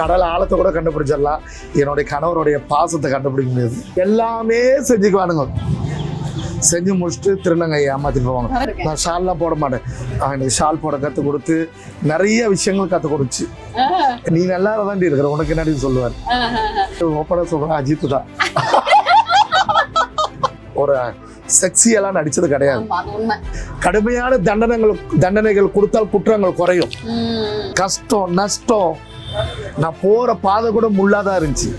கடல் ஆழத்தை கூட கண்டுபிடிச்சிடலாம். என்னுடைய கணவருடைய பாசத்தை கண்டுபிடிக்க முடியாது. எல்லாமே செஞ்சுக்குவானுங்க. செஞ்சு முடிச்சுட்டு திருநங்கை ஏமாத்திட்டு போவாங்க. நான் ஷால்லாம் போட மாட்டேன். எனக்கு ஷால் போட கற்றுக் கொடுத்து நிறைய விஷயங்கள் கற்றுக் கொடுச்சு. நீ நல்லா தாண்டி இருக்கிற உனக்கு என்னடி சொல்லுவார். ஒப்பட சொல்கிறேன் அஜித் தான். ஒரு செக்ஸியெல்லாம் நடிச்சது கிடையாது. கடுமையான தண்டனைகள் தண்டனைகள் கொடுத்தால் குற்றங்கள் குறையும். கஷ்டம் நஷ்டம் நான் போற பாதை கூட முள்ளாதான் இருந்துச்சு.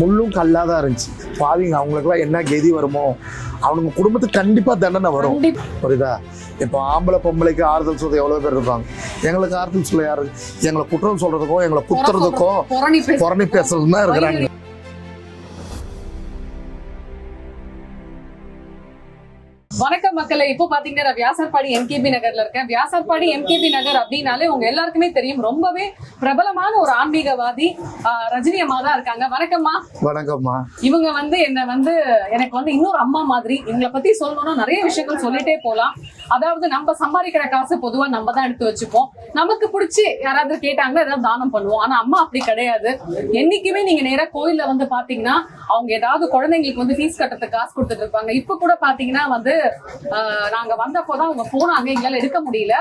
முள்ளும் கல்லாதான் இருந்துச்சு. பாவிங்க அவங்களுக்குலாம் என்ன கெதி வருமோ அவனுங்க குடும்பத்துக்கு கண்டிப்பா தண்டனை வரும். புரியுதா? இப்போ ஆம்பளை பொம்பளைக்கு ஆறுதல் சொல்றது எவ்வளவு பேர் இருப்பாங்க? எங்களுக்கு ஆறுதல் சொல்ல யாரு? எங்களை குற்றம் சொல்றதுக்கோ எங்களை குத்துறதுக்கோ புறணி பேசுறதும் தான் இருக்கிறாங்க. வணக்கம் மக்களே இப்போ பாத்தீங்கன்னா வியாசர்பாடி எம்கேபி நகர்ல இருக்கேன். வியாசர்பாடி எம்கேபி நகர் அப்படின்னாலே உங்க எல்லாருக்குமே தெரியும். ரொம்பவே பிரபலமான ஒரு ஆன்மீகவாதி ரஜினி அம்மா தான் இருக்காங்க. வணக்கம்மா. வணக்கம்மா. இவங்க வந்து என்ன வந்து எனக்கு வந்து இன்னொரு அம்மா மாதிரி இவங்களை பத்தி சொல்லணும்னா நிறைய விஷயங்கள் சொல்லிட்டே போலாம். அதாவது நம்ம சம்பாதிக்கிற காசு பொதுவா நம்ம தான் எடுத்து வச்சுப்போம். நமக்கு பிடிச்சி யாராவது கேட்டாங்கன்னா ஏதாவது தானம் பண்ணுவோம். ஆனா அம்மா அப்படி கிடையாது. என்னைக்குமே நீங்க நேரா கோயில்ல வந்து பாத்தீங்கன்னா அவங்க ஏதாவது குழந்தைங்களுக்கு வந்து ஃபீஸ் கட்டுறதுக்கு காசு கொடுத்துட்டு இருப்பாங்க. இப்ப கூட பாத்தீங்கன்னா வந்து ஆஹ், நாங்க வந்தப்போதான் அவங்க போனாங்க எங்களால எடுக்க முடியல.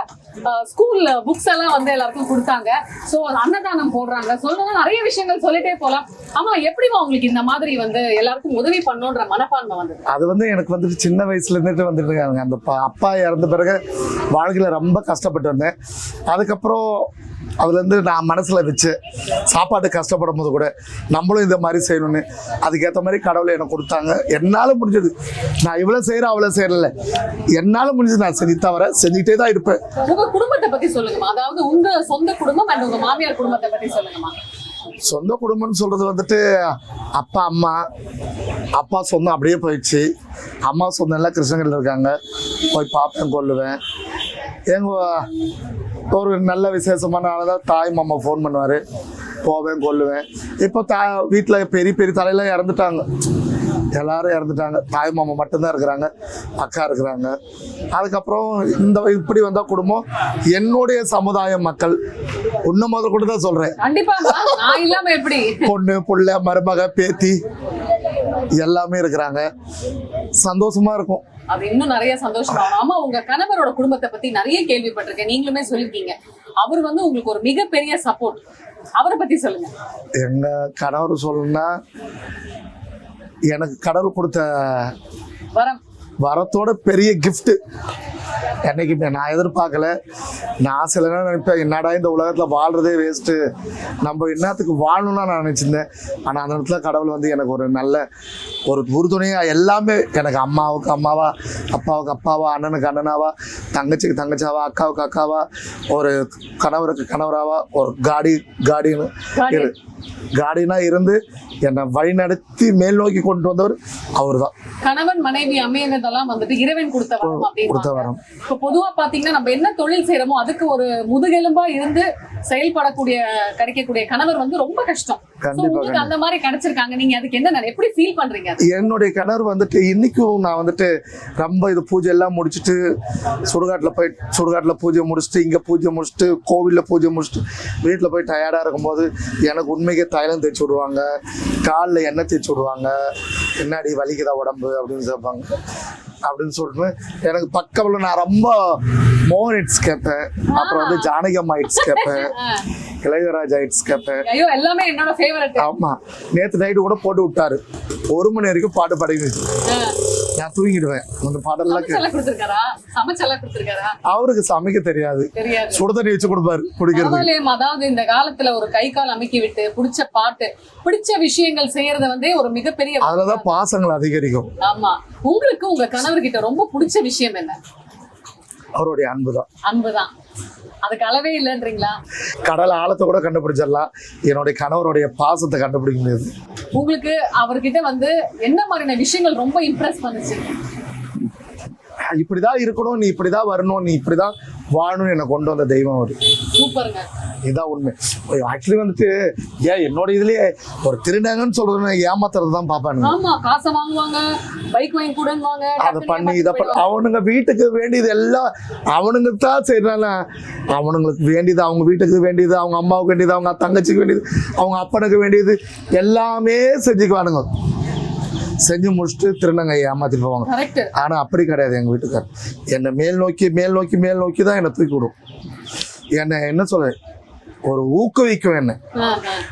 ஸ்கூல்ல புக்ஸ் எல்லாம் வந்து எல்லாருக்கும் கொடுத்தாங்க. சோ அன்னதானம் போடுறாங்க. சொல்லணும்னா நிறைய விஷயங்கள் சொல்லிட்டே போலாம் ஆமா எப்படிமா உங்களுக்கு இந்த மாதிரி வந்து எல்லாருக்கும் உதவி பண்ணுன்ற மனப்பான்மை வந்து அது வந்து எனக்கு வந்துட்டு சின்ன வயசுல இருந்துட்டு வந்துட்டு இருக்காங்க அந்த அப்பா இறந்த பிறகு வாழ்க்கையில ரொம்ப கஷ்டப்பட்டு வந்தேன். அதுக்கப்புறம் அதுலேருந்து நான் மனசில் வச்சு சாப்பாடு கஷ்டப்படும் போது கூட நம்மளும் இந்த மாதிரி செய்யணும்னு அதுக்கேற்ற மாதிரி கடவுளை எனக்கு கொடுத்தாங்க. என்னால் முடிஞ்சது. நான் இவ்வளோ செய்கிறேன் அவ்வளோ செய்யல என்னால் முடிஞ்சது நான் செஞ்சு தவிர செஞ்சுக்கிட்டே தான் இருப்பேன். உங்க குடும்பத்தை பத்தி சொல்லுங்கம்மா. அதாவது உங்க சொந்த குடும்பம் அண்ட் உங்க மாமியார் குடும்பத்தை பத்தி சொல்லுங்கம்மா. சொந்த குடும்பம்னு சொல்கிறது வந்துட்டு அப்பா அம்மா அப்பா சொந்தம் அப்படியே போயிடுச்சு. அம்மா சொந்தம் எல்லாம் கிருஷ்ணகிரியில் இருக்காங்க. போய் பார்ப்பேன் கொள்ளுவேன் எங்கள் ஒரு நல்ல விசேஷமான ஆளதான் தாய் மாமா ஃபோன் பண்ணுவார். போவேன் கொள்ளுவேன் இப்போ தா வீட்டில் பெரிய பெரிய தலையெல்லாம் இறந்துட்டாங்க. எல்லாரும் இறந்துட்டாங்க. தாய் மாமா மட்டும்தான் இருக்கிறாங்க. அக்கா இருக்கிறாங்க. அதுக்கப்புறம் இந்த இப்படி வந்தால் குடும்பம் என்னுடைய சமுதாய மக்கள். இன்னும் முதல் கூட தான் எப்படி? பொண்ணு புள்ள மருமக பேத்தி. எல்லாமே இருக்கிறாங்க. சந்தோஷமா இருக்கும். அது இன்னும் நிறைய சந்தோஷம். ஆகும் ஆமா உங்க கணவரோட குடும்பத்தை பத்தி நிறைய கேள்விப்பட்டிருக்கேன். நீங்களுமே சொல்லிருக்கீங்க அவர் வந்து உங்களுக்கு ஒரு மிகப்பெரிய சப்போர்ட் அவரை பத்தி சொல்லுங்க. எங்க கணவர் சொல்லணும்னா எனக்கு கடவுள் கொடுத்த வரம். வரத்தோட பெரிய gift. என்னைக்குமே நான் எதிர்பார்க்கல. நான் சில நேரம் நினைப்பேன்? என்னடா இந்த உலகத்தில் வாழ்றதே வேஸ்ட்டு நம்ம என்னத்துக்கு வாழணும்னா நான் நினச்சிருந்தேன். ஆனால் அந்த இடத்துல கடவுள் வந்து எனக்கு ஒரு நல்ல ஒரு உறுதுணையாக எல்லாமே எனக்கு அம்மாவுக்கு அம்மாவா அப்பாவுக்கு அப்பாவா அண்ணனுக்கு அண்ணனாவா தங்கச்சிக்கு தங்கச்சாவா அக்காவுக்கு அக்காவா ஒரு கணவருக்கு கணவராவா ஒரு காடி காடின்னு காடினா இருந்து என்னை வழிநடத்தி மேல் நோக்கி கொண்டு வந்தவர் அவர் தான் கணவன் மனைவி அமையறதெல்லாம் வந்துட்டு இறைவன் கொடுத்த வரம் கொடுத்த அப்படின்னு வரம் இப்ப பொதுவா பாத்தீங்கன்னா நம்ம என்ன தொழில் செய்யறோமோ அதுக்கு ஒரு முதுகெலும்பா இருந்து செயல்படக்கூடிய கிடைக்கக்கூடிய கணவர் வந்து ரொம்ப கஷ்டம். So, கண்டிப்பா, உங்களுக்கு அந்த மாதிரி கிடைச்சிருக்காங்க. நீங்க அதுக்கு என்ன எப்படி ஃபீல் பண்றீங்க? என்னுடைய கணவர் வந்துட்டு இன்னைக்கும் நான் வந்துட்டு ரொம்ப இது பூஜை எல்லாம் முடிச்சுட்டு சுடுகாட்டில் போய் சுடுகாட்டில் பூஜை முடிச்சுட்டு இங்கே பூஜை முடிச்சுட்டு கோவிலில் பூஜை முடிச்சுட்டு வீட்டில் போய் டயர்டாக இருக்கும்போது எனக்கு உண்மைக்கே தைலம் தேய்ச்சி விடுவாங்க. காலில் எண்ணெய் தேய்ச்சி விடுவாங்க. என்னடி வலிக்குதா உடம்பு அப்படின்னு கேட்பாங்க. அப்படின்னு சொல்லிட்டு எனக்கு பக்கத்தில் நான் ரொம்ப மோகன் ஹிட்ஸ் கேட்பேன். அப்புறம் வந்து ஜானகி அம்மா ஹிட்ஸ் கேட்பேன். இளையராஜா ஹிட்ஸ் கேட்பேன். ஐயோ எல்லாமே என்னோட ஃபேவரட் ஆமா. நேத்து நைட்டு கூட போட்டு விட்டாரு. ஒரு மணி வரைக்கும் பாட்டு பாடிங்க நான் தூங்கிடுவேன். அந்த பாடெல்லாம் அவருக்கு சமைக்க தெரியாது. தெரியாது. சுடு தண்ணி வச்சு கொடுப்பாரு பரவாயில்லையே, அதாவது இந்த காலத்துல ஒரு கை கால் அமைக்கி விட்டு பிடிச்ச பாட்டு பிடிச்ச விஷயங்கள் செய்யறது வந்து ஒரு மிகப்பெரிய அதுலதான் பாசங்கள் அதிகரிக்கும். ஆமா. உங்களுக்கு உங்க கணவர்கிட்ட ரொம்ப பிடிச்ச விஷயம் என்ன? அவருடைய அன்பு தான் அன்புதான். அதுக்கு அளவே இல்லைன்றீங்களா? கடல் ஆழத்தை கூட கண்டுபிடிச்சிடலாம். என்னுடைய கணவருடைய பாசத்தை கண்டுபிடிக்க முடியாது. உங்களுக்கு அவர்கிட்ட வந்து என்ன மாதிரியான விஷயங்கள் ரொம்ப இம்ப்ரெஸ் பண்ணுச்சு? இப்படிதான் இருக்கணும் நீ இப்படிதான் வரணும் நீ இப்படிதான் வாழணும்னு என்னை கொண்டு வந்த தெய்வம் அவர். இதுதான் உண்மை. ஆக்சுவலி வந்துட்டு ஏன் என்னோட இதுலயே ஒரு திருநங்கன்னு சொல்றது ஏமாத்துறது தான் கொடுங்குவாங்க அதை பண்ணி இதை பண்ணி அவனுங்க வீட்டுக்கு வேண்டியது எல்லாம் அவனுங்க தான் செய்யறாங்க அவனுங்களுக்கு வேண்டியது அவங்க வீட்டுக்கு வேண்டியது அவங்க அம்மாவுக்கு வேண்டியது அவங்க தங்கச்சிக்கு வேண்டியது அவங்க அப்பனுக்கு வேண்டியது எல்லாமே செஞ்சுக்குவானுங்க. செஞ்சு முடிச்சுட்டு திருநங்கை ஏமாத்திட்டு போவாங்க. கரெக்ட் ஆனா அப்படி கிடையாது எங்க வீட்டுக்கார். என்னை மேல் நோக்கி மேல் நோக்கி மேல் நோக்கி தான் என்னை தூக்கி விடும். என்னை என்ன சொல்ல ஒரு ஊக்குவிக்கும் என்ன.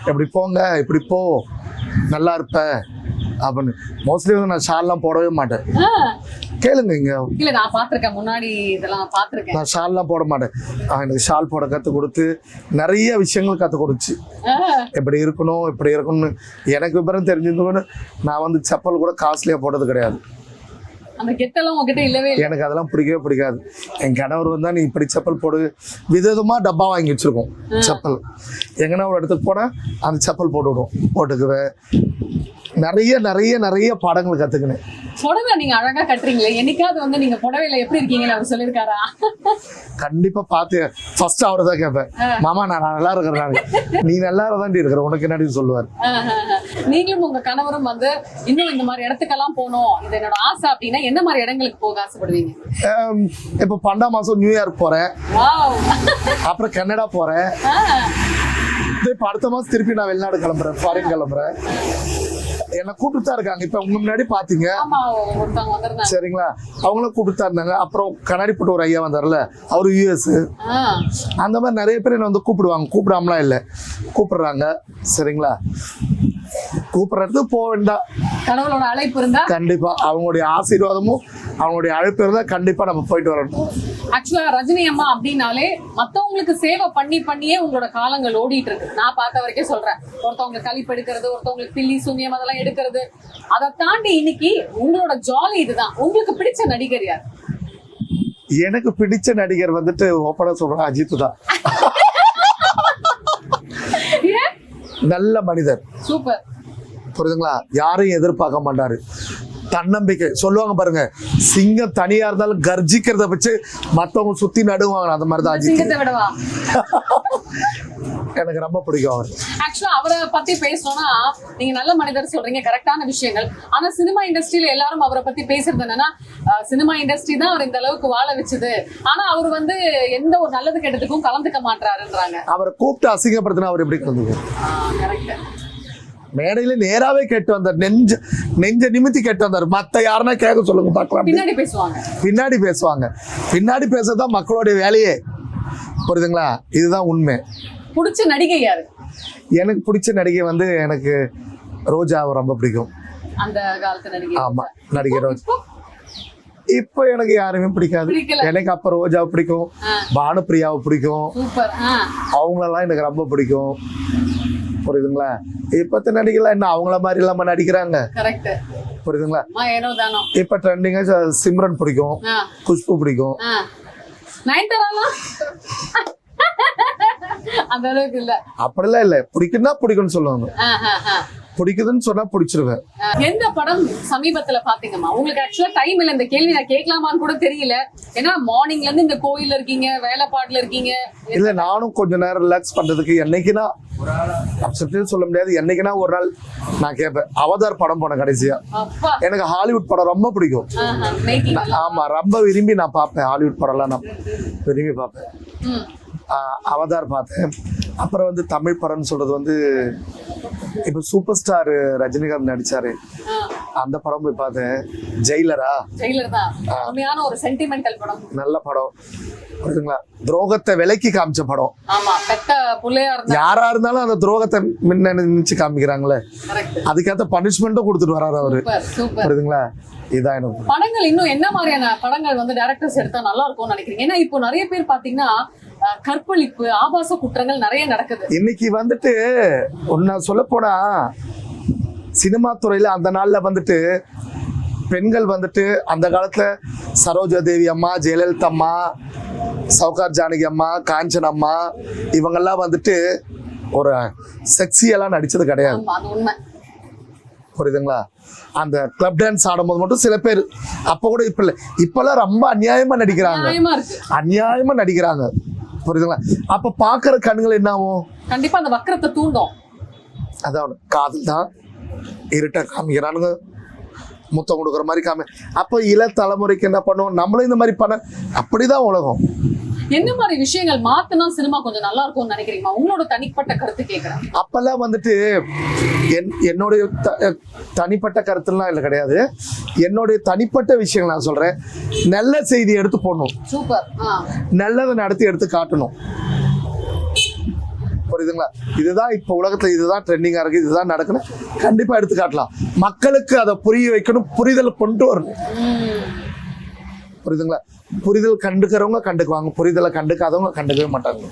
இப்படி போங்க இப்படி போ நல்லா இருப்ப அப்படின்னு. மோஸ்ட்லி வந்து நான் ஷால்லாம் போடவே மாட்டேன். கேளுங்க இங்க. இல்ல நான் பாத்திருக்கேன் முன்னாடி இதெல்லாம் பாத்திருக்கேன் நான் ஷால்லாம் போட மாட்டேன். எனக்கு ஷால் போட கற்றுக் கொடுத்து நிறைய விஷயங்கள் கற்றுக் கொடுச்சு. எப்படி இருக்கணும் இப்படி இருக்கணும்னு எனக்கு விவரம் தெரிஞ்சிருந்தோன்னு நான் வந்து செப்பல் கூட காஸ்ட்லியாக போட்டது கிடையாது. அந்த கெட்டெல்லாம் உங்ககிட்ட இல்லவே இல்லை. எனக்கு அதெல்லாம் பிடிக்கவே பிடிக்காது. என் கணவர் வந்தா நீ இப்படி செப்பல் போடு. விதவிதமா டப்பா வாங்கி வச்சிருக்கோம் செப்பல். எங்கன்னா ஒரு இடத்துக்கு போனா அந்த செப்பல் போட்டு விடும் போட்டுக்குவேன். நிறைய நிறைய நிறைய பாடங்கள் கத்துக்கினேன். புடவை நீங்க அழகா கட்டுறீங்களே. என்னைக்காவது வந்து நீங்க புடவையில எப்படி இருக்கீங்கன்னு அவர் சொல்லியிருக்காரா? கண்டிப்பா பார்த்து ஃபர்ஸ்ட் அவரை தான் கேட்பேன் மாமா நான் நல்லா இருக்கிறேன். நீ நல்லா தாண்டி இருக்கிற. உனக்கு என்னடி சொல்லுவார்? நீங்களும் உங்க கணவரும் வந்து இன்னும் இந்த மாதிரி இடத்துக்கெல்லாம் போகணும். இது என்னோட ஆசை அப்படின்னா என்ன மாதிரி இடங்களுக்கு போக ஆசைப்படுவீங்க? இப்போ பன்னெண்டாம் மாசம் நியூயார்க் போறேன். அப்புறம் கனடா போறேன். இப்போ அடுத்த மாசம் திருப்பி நான் வெளிநாடு கிளம்புறேன். ஃபாரின் கிளம்புறேன். என்னை கூப்பிட்டு தான் இருக்காங்க. இப்போ உங்க முன்னாடி வந்திருந்தாங்க. சரிங்களா? அவங்களும் கூப்பிட்டு தான் இருந்தாங்க. அப்புறம் கண்ணாடி போட்டு ஒரு ஐயா வந்தார்ல அவரு யூஎஸ் அந்த மாதிரி நிறைய பேர் என்னை வந்து கூப்பிடுவாங்க. கூப்பிடாமலாம் இல்லை. கூப்பிடுறாங்க. சரிங்களா? கூப்பிடுறது போக வேண்டாம் கடவுளோட அழைப்பு இருந்தா? கண்டிப்பா. அவங்களுடைய ஆசீர்வாதமும் அவங்களுடைய அழைப்பு இருந்தால் கண்டிப்பா நம்ம போயிட்டு வரணும். ஆக்சுவலா ரஜினி அம்மா அப்படின்னாலே மத்தவங்களுக்கு சேவை பண்ணி பண்ணியே உங்களோட காலங்கள் ஓடிட்டு இருக்கு. நான் பார்த்த வரைக்கும் சொல்றேன். ஒருத்தவங்க கழிப்பு எடுக்கிறது ஒருத்தவங்களுக்கு பில்லி சூன்யம் அதெல்லாம் எடுக்கிறது. அதை தாண்டி இன்னைக்கு உங்களோட ஜாலி இதுதான். உங்களுக்கு பிடிச்ச நடிகர் யார்? எனக்கு பிடிச்ச நடிகர் வந்துட்டு ஓப்பனா சொல்றேன் அஜித் தான். நல்ல மனிதர். சூப்பர். புரியுதுங்களா? யாரையும் எதிர்பார்க்க மாட்டாரு. தன்னம்பிக்கை. சொல்லுவாங்க பாருங்க சிங்கம் தனியா இருந்தாலும் கர்ஜிக்கிறத வச்சு மத்தவங்க சுத்தி நடுவாங்க. அந்த மாதிரி தான் அஜித். எனக்கு ரொம்ப பிடிக்கும் அவர். ஆக்சுவலா அவரை பத்தி பேசணும்னா நீங்க நல்ல மனிதர் சொல்றீங்க கரெக்டான விஷயங்கள். ஆனா சினிமா இண்டஸ்ட்ரியில எல்லாரும் அவரை பத்தி பேசுறது என்னன்னா சினிமா இண்டஸ்ட்ரி தான் அவர் இந்த அளவுக்கு வாழ வச்சது. ஆனா அவர் வந்து எந்த ஒரு நல்லது கெட்டதுக்கும் கலந்துக்க மாட்டாருன்றாங்க. அவரை கூப்பிட்டு அசிங்கப்படுத்தினா அவர் எப்படி கலந்துக்கும் கரெக்ட் மேடையில நேராவே கேட்டு வந்தார். நெஞ்ச நெஞ்ச நிமித்தி கேட்டு வந்தார். மத்த யாருன்னா கேட்க சொல்லுங்க பார்க்கலாம். பின்னாடி பேசுவாங்க. பின்னாடி பேசுவாங்க. பின்னாடி பேசுறதுதான் மக்களுடைய வேலையே. புரியுதுங்களா? இதுதான் உண்மை. புடிச்ச நடிகை யாரு? எனக்கு பிடிச்ச நடிகை வந்து எனக்கு ரோஜாவை ரொம்ப பிடிக்கும். அந்த காலத்து நடிகை. ஆமா நடிகை ரோஜா. இப்போ? எனக்கு யாருமே பிடிக்காது. எனக்கு அப்ப ரோஜாவை பிடிக்கும். பானுப்பிரியாவை பிடிக்கும். அவங்களெல்லாம் எனக்கு ரொம்ப பிடிக்கும். புரியுதுங்களா? இப்பத்த நடிகர்லாம் என்ன அவங்கள மாதிரி இல்லாம நடிக்கிறாங்க? புரியுதுங்களா? இப்ப ட்ரெண்டிங்கா சிம்ரன் பிடிக்கும் குஷ்பு பிடிக்கும். அந்த அளவுக்கு இல்ல. அப்படிலாம் இல்ல. பிடிக்குன்னா பிடிக்கும்னு சொல்லுவாங்க. பிடிக்குதுன்னு சொன்னா பிடிச்சிருவேன். எந்த படம் சமீபத்துல பாத்தீங்கம்மா? உங்களுக்கு ஆக்சுவலா டைம் இல்ல. இந்த கேள்வி நான் கேட்கலாமான்னு கூட தெரியல. ஏன்னா மார்னிங்ல இருந்து இந்த கோயில்ல இருக்கீங்க வேலைப்பாட்டுல இருக்கீங்க. இல்ல நானும் கொஞ்ச நேரம் ரிலாக்ஸ் பண்றதுக்கு என்னைக்குனா அப்செப்ட்னு சொல்ல முடியாது. என்னைக்குனா ஒரு நாள் நான் கேட்பேன். அவதார் படம் போனேன் கடைசியா. எனக்கு ஹாலிவுட் படம் ரொம்ப பிடிக்கும். ஆமா ரொம்ப விரும்பி நான் பார்ப்பேன் ஹாலிவுட் படம்லாம் நான். விரும்பி பார்ப்பேன். அவதார் பார்த்தேன். அப்புறம் வந்து தமிழ் படம்னு சொல்றது வந்து இப்போ சூப்பர் ஸ்டார் ரஜினிகாந்த் நடிச்சாரு. அந்த படம் போய் பார்த்தேன். ஜெயிலரா ஒரு சென்டிமெண்டல் படம். நல்ல படம். புரியுதுங்களா? துரோகத்தை விலைக்கு காமிச்ச படம். யாரா இருந்தாலும் அந்த துரோகத்தை முன்ன நினைச்சு காமிக்கிறாங்களே. அதுக்கேற்ற பனிஷ்மெண்ட்டும் கொடுத்துட்டு வராரு அவரு. புரியுதுங்களா? இதான் எனக்கு. படங்கள் இன்னும் என்ன மாதிரியான படங்கள் வந்து டைரக்டர்ஸ் எடுத்தா நல்லா இருக்கும்னு நினைக்கிறீங்க? ஏன்னா இப்போ நிறைய பேர் பாத்தீங்கன்னா கற்பழிப்பு ஆபாச குற்றங்கள் நிறைய நடக்குது. இன்னைக்கு வந்துட்டு ஒன்ன சொல்ல போனா சினிமா துறையில அந்த நாள்ல வந்துட்டு பெண்கள் வந்துட்டு அந்த காலத்துல சரோஜா தேவி அம்மா ஜெயலலிதா அம்மா சவுகார் ஜானகி அம்மா காஞ்சன் அம்மா இவங்கெல்லாம் வந்துட்டு ஒரு செக்ஸியெல்லாம் நடிச்சது கிடையாது. புரியுதுங்களா? அந்த கிளப் டான்ஸ் ஆடும்போது மட்டும் சில பேர் அப்போ கூட இப்போ இல்லை இப்போல்லாம் ரொம்ப அநியாயமா நடிக்கிறாங்க. நியாயமா இருக்கு. அநியாயமா நடிக்கிறாங்க. புரியுதுங்களா? அப்போ பார்க்குற கண்கள் என்ன ஆகும் கண்டிப்பா அந்த வக்கரத்தை தூண்டும். அதான் காதல் தான் இருட்டை காமிக்கிறானுங்க. முத்தம் கொடுக்குற மாதிரி காமி அப்போ இள தலைமுறைக்கு என்ன பண்ணுவோம்? நம்மளும் இந்த மாதிரி பண்ண அப்படிதான் உலகம். என்ன மாதிரி விஷயங்கள் மாத்தினா சினிமா கொஞ்சம் நல்லா இருக்கும்னு நினைக்கிறீங்களா? உங்களோட தனிப்பட்ட கருத்து கேக்குறேன். அப்பெல்லாம் வந்துட்டு என் என்னுடைய தனிப்பட்ட கருத்துலாம் இல்லை கிடையாது. என்னுடைய தனிப்பட்ட விஷயங்கள் நான் சொல்றேன். நல்ல செய்தி எடுத்து போடணும். சூப்பர். நல்லதை நடத்தி எடுத்து காட்டணும். புரியுதுங்களா? இதுதான் இப்போ உலகத்துல இதுதான் ட்ரெண்டிங்காக இருக்கு. இதுதான் நடக்கணும் கண்டிப்பா எடுத்து காட்டலாம். மக்களுக்கு அதை புரிய வைக்கணும் புரிதலை கொண்டு வரணும். புரியுதுங்களா? புரிதல் கண்டுக்கிறவங்க கண்டுக்குவாங்க. புரிதலை கண்டுக்காதவங்க கண்டுக்கவே மாட்டாங்க.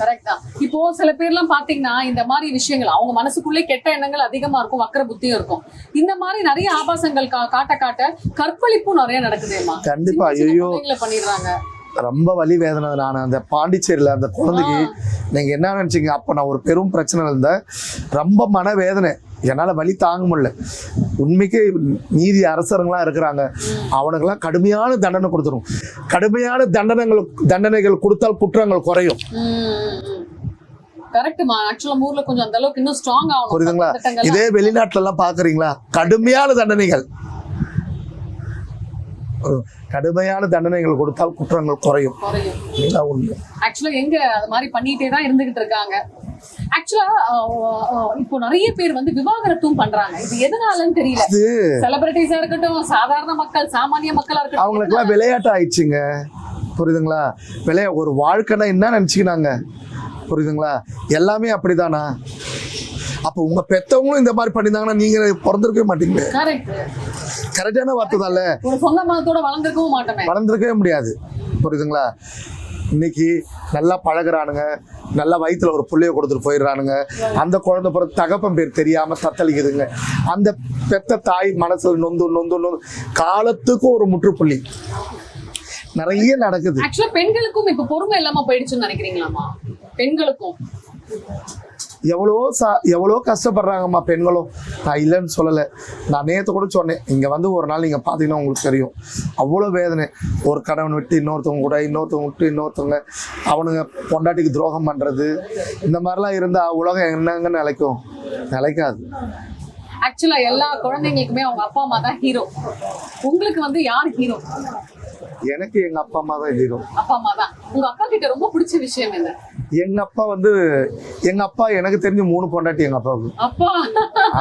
கரெக்ட் இப்போ சில பேர்லாம் பாத்தீங்கன்னா இந்த மாதிரி விஷயங்கள் அவங்க மனசுக்குள்ளே கெட்ட எண்ணங்கள் அதிகமா இருக்கும் வக்கர புத்தியும் இருக்கும். இந்த மாதிரி நிறைய ஆபாசங்கள் காட்ட காட்ட கற்பழிப்பும் நிறைய நடக்குதேம்மா. கண்டிப்பா. பிள்ளைங்களை பண்ணிடுறாங்க. ரொம்ப வலி வேதனை நான் அந்த பாண்டிச்சேரியில் அந்த குழந்தைக்கு நீங்கள் என்ன நினச்சிங்க? அப்போ நான் ஒரு பெரும் பிரச்சனை இருந்தேன். ரொம்ப மனவேதனை. என்னால் வலி தாங்க முடியல. உண்மைக்கே நீதி அரசருங்களாம் இருக்கிறாங்க. அவனுக்கெல்லாம் கடுமையான தண்டனை கொடுத்துரும். கடுமையான தண்டனைகள் தண்டனைகள் கொடுத்தால் குற்றங்கள் குறையும். புரியுதுங்களா. இதே வெளிநாட்டுல எல்லாம் பாக்குறீங்களா கடுமையான தண்டனைகள். கடுமையான தண்டனைகள் கொடுத்தால் குற்றங்கள் குறையும். ஆக்சுவலா எங்க அது மாதிரி பண்ணிட்டே தான் இருந்துகிட்டு இருக்காங்க. ஆக்சுவலா இப்போ நிறைய பேர் வந்து விவாகரத்தும் பண்றாங்க. இது எதனாலன்னு தெரியல. செலிபிரிட்டிஸா இருக்கட்டும் சாதாரண மக்கள் சாமானிய மக்களா இருக்கட்டும் அவங்களுக்குலாம் விளையாட்டு ஆயிடுச்சுங்க புரியுதுங்களா? விளையா ஒரு வாழ்க்கைனா என்ன நினச்சிக்கினாங்க? புரியுதுங்களா? எல்லாமே அப்படிதானா? அப்போ உங்க பெத்தவங்களும் இந்த மாதிரி பண்ணியிருந்தாங்கன்னா நீங்க பிறந்திருக்கவே மாட்டீங்க கரெக்ட் கரெக்டான வார்த்தை ஒரு சொந்த மதத்தோட வளர்ந்துருக்கவும் மாட்டோமே. வளர்ந்துருக்கவே முடியாது. புரியுதுங்களா? இன்னைக்கு நல்லா பழகுறானுங்க. நல்லா வயிற்றுல ஒரு புள்ளைய கொடுத்துட்டு போயிடுறானுங்க. அந்த குழந்தை பிறகு தகப்பன் பேர் தெரியாம தத்தளிக்குதுங்க. அந்த பெத்த தாய் மனசு நொந்து நொந்து நொந்து காலத்துக்கு ஒரு முற்றுப்புள்ளி. நிறைய நடக்குது. ஆக்சுவலா பெண்களுக்கும் இப்ப பொறுமை இல்லாம போயிடுச்சுன்னு நினைக்கிறீங்களாமா பெண்களுக்கும். எவ்வளோ சா எவ்வளோ கஷ்டப்படுறாங்கம்மா பெண்களும்? நான் இல்லைன்னு சொல்லலை. நான் நேற்று கூட சொன்னேன். இங்கே வந்து ஒரு நாள் நீங்கள் பார்த்தீங்கன்னா உங்களுக்கு தெரியும். அவ்வளோ வேதனை. ஒரு கணவன் விட்டு இன்னொருத்தவங்க கூட இன்னொருத்தவங்க விட்டு இன்னொருத்தவங்க. அவனுங்க பொண்டாட்டிக்கு துரோகம் பண்ணுறது இந்த மாதிரிலாம் இருந்தால் உலகம் என்னங்க நிலைக்கும். நிலைக்காது. ஆக்சுவலாக எல்லா குழந்தைங்களுக்குமே அவங்க அப்பா அம்மா தான் ஹீரோ உங்களுக்கு வந்து யார் ஹீரோ எனக்கு எங்கள் அப்பா அம்மா தான் ஹீரோ அப்பா அம்மா தான். உங்க அப்பா கிட்ட ரொம்ப பிடிச்ச விஷயம் என்ன? எங்கள் அப்பா வந்து எங்கள் அப்பா எனக்கு தெரிஞ்சு மூணு பொண்டாட்டி எங்கள் அப்பாவுக்கு. அப்பா.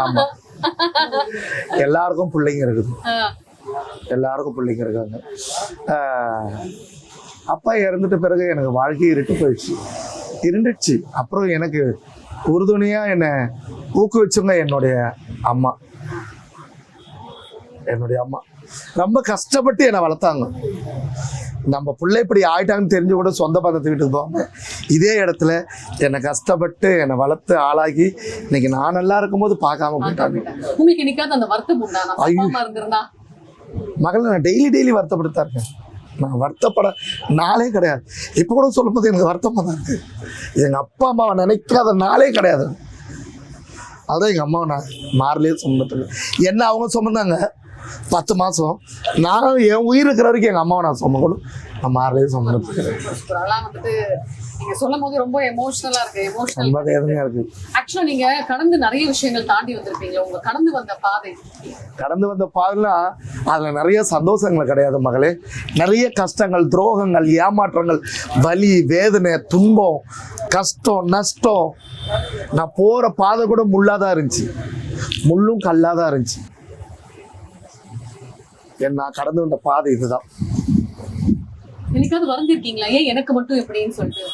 ஆமாம் எல்லாருக்கும் பிள்ளைங்க இருக்குது. எல்லாருக்கும் பிள்ளைங்க இருக்காங்க. அப்பா இறந்துட்ட பிறகு எனக்கு வாழ்க்கை இருட்டு போயிடுச்சு. இருண்டுச்சு அப்புறம் எனக்கு உறுதுணையாக என்னை ஊக்குவிச்சவங்க என்னுடைய அம்மா. என்னுடைய அம்மா. ரொம்ப கஷ்டப்பட்டு என்னை வளர்த்தாங்க. நம்ம பிள்ளை இப்படி ஆயிட்டாங்கன்னு தெரிஞ்சு கூட சொந்த பந்தத்து வீட்டுக்கு போகாம இதே இடத்துல என்னை கஷ்டப்பட்டு என்னை வளர்த்து ஆளாக்கி இன்னைக்கு நான் நல்லா இருக்கும்போது பார்க்காம போயிட்டாங்க. உங்களுக்கு அந்த வருத்தம் இருந்திருந்தா? மகளை நான் டெய்லி டெய்லி வருத்தப்படுத்தா இருக்கேன். நான் வருத்தப்பட நாளே கிடையாது. இப்போ கூட சொல்லும்போது எனக்கு வருத்தமாக தான் இருக்கு. எங்கள் அப்பா அம்மாவை நினைக்காத நாளே கிடையாது. அதான் எங்கள் அம்மாவை நான் மாறலே சுமந்துட்டு என்ன அவங்க சுமந்தாங்க பத்து மாதம் நான் என் உயிர் இருக்கிற வரைக்கும் எங்கள் அம்மாவை நான் சுமக்கணும். நான் மாறலே சுமந்துட்டு அதெல்லாம் வந்துட்டு நீங்க சொல்லும் போது ரொம்ப எமோஷனலா இருக்கு. எமோஷனல் இருக்குது ஆக்சுவலா நீங்க கடந்து நிறைய விஷயங்கள் தாண்டி வந்திருப்பீங்க. உங்க கடந்து வந்த பாதை. கடந்து வந்த பாடலாம் அதில் நிறைய சந்தோஷங்கள் கிடையாது மகளே. நிறைய கஷ்டங்கள் துரோகங்கள் ஏமாற்றங்கள் வலி வேதனை துன்பம் கஷ்டம் நஷ்டம். நான் போகிற பாதை கூட முள்ளாக தான் இருந்துச்சு. முள்ளும் கல்லாக தான் இருந்துச்சு. நான் கடந்து வந்த பாதை இதுதான். எனக்கு மட்டும் எப்படின்னு சொல்லிட்டு?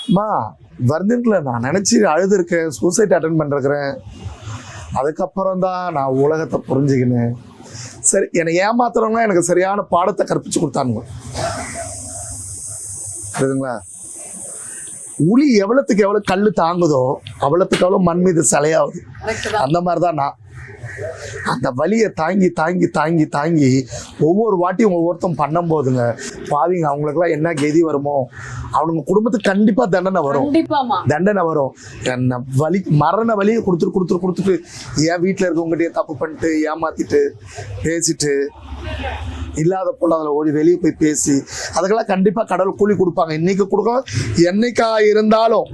நான் நினச்சி அழுதுருக்கேன் சூசைட் அட்டன் பண்ணிருக்கிறேன். அதுக்கப்புறம் தான் நான் உலகத்தை புரிஞ்சுக்கினேன். சரி என்னை ஏமாத்துறவங்க எனக்கு சரியான பாடத்தை கற்பிச்சு கொடுத்தானுங்க. புரியுதுங்களா? உளி எவ்வளோத்துக்கு எவ்வளோ கல் தாங்குதோ அவ்வளோத்துக்கு எவ்வளோ மண் மீது சிலையாகுது. அந்த மாதிரி தான் நான். அந்த வலியை தாங்கி தாங்கி தாங்கி தாங்கி ஒவ்வொரு வாட்டியும் ஒவ்வொருத்தரும் பண்ணும் போதுங்க பாவிங்க அவங்களுக்குலாம் என்ன கெதி வருமோ அவனுங்க குடும்பத்துக்கு கண்டிப்பாக தண்டனை வரும். தண்டனை வரும். என்ன வலி மரண வலியை கொடுத்துட்டு கொடுத்துட்டு கொடுத்துட்டு என் வீட்டில் இருக்கவங்ககிட்டயே தப்பு பண்ணிட்டு ஏமாத்திட்டு பேசிட்டு இல்லாத போல அதில் ஓடி வெளியே போய் பேசி அதுக்கெல்லாம் கண்டிப்பாக கடவுள் கூலி கொடுப்பாங்க. இன்னைக்கு கொடுக்கலாம் என்னைக்கா இருந்தாலும்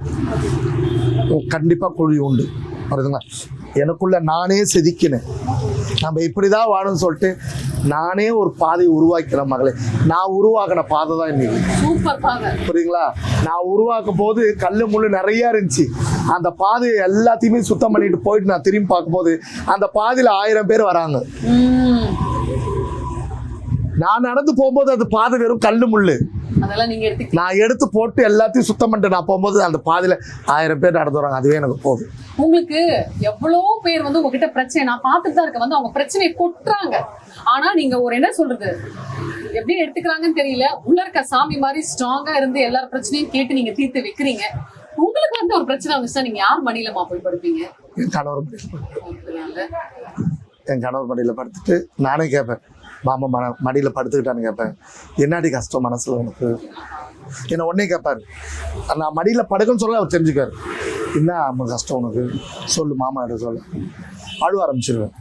கண்டிப்பாக கூலி உண்டு. புரியுதுங்களா? எனக்குள்ள நானே செதுக்கினேன். நம்ம இப்படிதான் வாழணும்னு சொல்லிட்டு நானே ஒரு பாதையை உருவாக்கிறேன் மகளே. நான் உருவாக்கின பாதை தான் இன்னைக்கு. புரியுதுங்களா? நான் உருவாக்கும் போது கல் முள்ளு நிறைய இருந்துச்சு. அந்த பாதையை எல்லாத்தையுமே சுத்தம் பண்ணிட்டு போயிட்டு நான் திரும்பி பார்க்கும்போது அந்த பாதையில ஆயிரம் பேர் வராங்க. நான் நடந்து போகும்போது அது பாதை வெறும் கல்லு முள்ளு. அதெல்லாம் நீங்க எடுத்துக்கலாம் நான் எடுத்து போட்டு எல்லாத்தையும் சுத்தம் பண்ணிட்டு நான் போகும்போது அந்த பாதையில ஆயிரம் பேர் நடந்து வராங்க. அதுவே எனக்கு போதும். உங்களுக்கு எவ்வளோ பேர் வந்து உங்ககிட்ட பிரச்சனை நான் பார்த்துட்டு தான் இருக்க வந்து அவங்க பிரச்சனையை கொட்டுறாங்க. ஆனா நீங்க ஒரு என்ன சொல்றது? எப்படி எடுத்துக்கிறாங்கன்னு தெரியல. உள்ள இருக்க சாமி மாதிரி ஸ்ட்ராங்கா இருந்து எல்லார் பிரச்சனையும் கேட்டு நீங்க தீர்த்து வைக்கிறீங்க. உங்களுக்கு வந்து ஒரு பிரச்சனை வந்துச்சுன்னா நீங்க யார் மடியிலமா போய் படுப்பீங்க? என் கணவர் மடியில். என் கணவர் மடியில் படுத்துட்டு நானே கேட்பேன் மாமா மன மடியில் படுத்துக்கிட்டான்னு கேட்பேன் என்னடி கஷ்டம் மனசுல உனக்கு? என்னை உடனே கேட்பாரு நான் மடியில் படுக்கன்னு சொல்ல அவர் தெரிஞ்சுக்காரு என்ன அம்மா கஷ்டம் உனக்கு? சொல்லு மாமா கிட்ட சொல்லு. அழுவ ஆரம்பிச்சிருவேன்.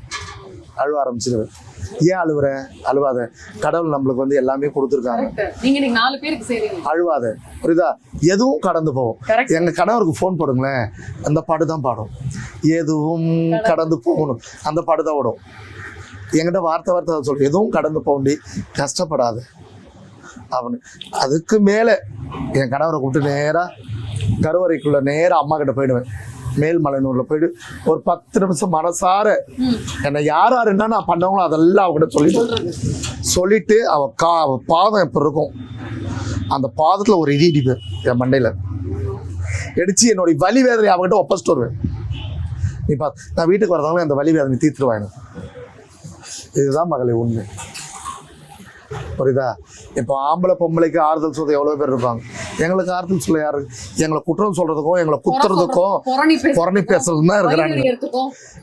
அழுவ ஆரம்பிச்சிருவேன். ஏன் அழுவுற? அழுவாத. கடவுள் நம்மளுக்கு வந்து எல்லாமே கொடுத்துருக்காங்க. அழுவாத. புரியுதா? எதுவும் கடந்து போகும். எங்க கணவருக்கு ஃபோன் போடுங்களேன். அந்த பாட்டு தான் பாடும். எதுவும் கடந்து போகணும். அந்த பாட்டு தான் ஓடும். என்கிட்ட வார்த்தை வார்த்தை அதை எதுவும் கடந்து போண்டி கஷ்டப்படாத. அவனு அதுக்கு மேலே என் கணவரை கூப்பிட்டு நேராக கருவறைக்குள்ளே நேராக அம்மா கிட்ட போயிடுவேன். மேல்மலைனூரில் போயிட்டு ஒரு பத்து நிமிஷம் மனசார என்னை யார் யார் என்ன நான் பண்ணவங்களோ அதெல்லாம் அவகிட்ட சொல்லிட்டு சொல்லிட்டு அவ கா அவ பாதம் எப்படி இருக்கும்? அந்த பாதத்தில் ஒரு இடி இடிப்பேன் என் மண்டையில். இடிச்சு என்னுடைய வலி வேதனை அவகிட்ட ஒப்பச்சிட்டு வருவேன். நீ பா நான் வீட்டுக்கு வரதவங்க அந்த வலி வேதனை தீர்த்துருவாங்க இதுதான் மகளே உண்மை. புரியுதா? இப்போ ஆம்பளை பொம்பளைக்கு ஆறுதல் சொல்ல எவ்வளோ பேர் இருப்பாங்க? எங்களுக்கு ஆறுதல் சொல்ல யாரு? எங்களை குற்றம் சொல்றதுக்கும் எங்களை குத்துறதுக்கும் புரணி பேச புரணி பேசுறதுக்கும் தான் இருக்கிறாங்க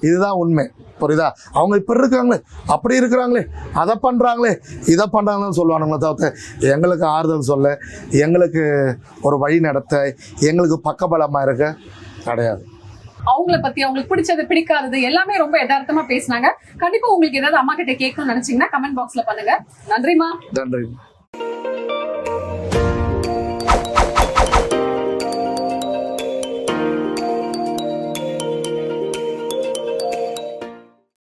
இதுதான் உண்மை. புரியுதா? அவங்க இப்படி இருக்காங்களே அப்படி இருக்கிறாங்களே அதை பண்றாங்களே இதை பண்றாங்கன்னு சொல்லுவானுங்களே தவிர்த்து எங்களுக்கு ஆறுதல் சொல்ல எங்களுக்கு ஒரு வழி நடத்த எங்களுக்கு பக்கபலமா இருக்க கிடையாது. அவங்கள பத்தி அவங்களுக்கு பிடிச்சது பிடிக்காதது எல்லாமே ரொம்ப யதார்த்தமா பேசினாங்க. கண்டிப்பா உங்களுக்கு ஏதாவது அம்மா கிட்ட கேட்கணும்னு நினைச்சீங்கன்னா கமெண்ட் பாக்ஸ்ல பண்ணுங்க. நன்றிமா நன்றி.